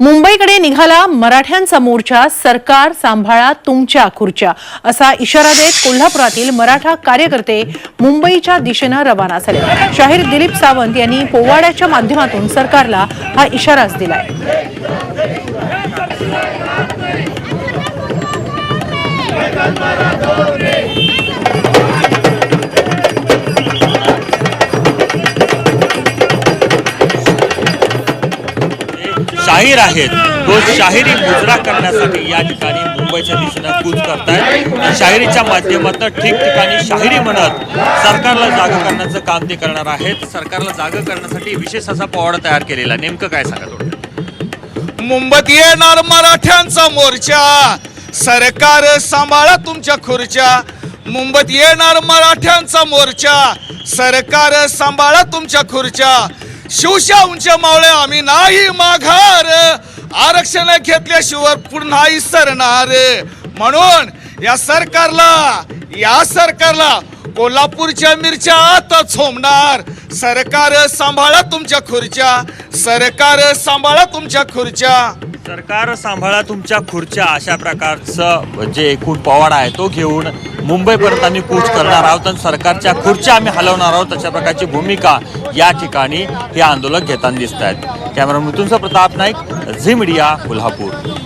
मुंबईकडे निघाला मराठ्यांचा मोर्चा सरकार सांभाळा तुमच्या खुर्च्या असा इशारा देत कोल्हापुरातील मराठा कार्यकर्ते मुंबईच्या दिशेनं रवाना झाले. शाहीर दिलीप सावंत यांनी पोवाड्याच्या माध्यमातून सरकारला हा इशाराच दिलाय. शाहीर आहेत. तो शाहिरी मुजरा करण्यासाठी या ठिकाणी मुंबईच्या दिशेनं कूच करतायत. शाहिरीच्या माध्यमातून ठिकठिकाणी शाहिरी म्हणत सरकारला जाग करण्याचं काम ते करणार आहेत. सरकारला जाग करण्यासाठी विशेष असा पोवाडा तयार केलेला आहे. नेमकं काय सांगा थोडं मुंबईत येणार मराठ्यांचा मोर्चा. सरकार सांभाळा तुमच्या खुर्च्या. मुंबईत येणार मराठ्यांचा मोर्चा. सरकार सांभाळा तुमच्या खुर्च्या. शिवशा मावळ्या आम्ही नाही माघार. आरक्षण घेतल्याशिवाय पुन्हा सरणार. म्हणून या सरकारला या सरकारला कोल्हापूरच्या मिरच्या आता छोमणार सरकार सांभाळा तुमच्या खुर्च्या. सरकार सांभाळा तुमच्या खुर्च्या. सरकार सांभाळा तुमच्या खुर्च्या. अशा प्रकारचं जे एकूण पवाडा आहे तो घेऊन मुंबईपर्यंत आम्ही कूच करणार आहोत आणि सरकारच्या खुर्च्या आम्ही हलवणार आहोत. अशा प्रकारची भूमिका या ठिकाणी हे आंदोलक घेताना दिसत आहेत कॅमेरा मृत्यूंचा प्रताप नाईक झी मीडिया कोल्हापूर.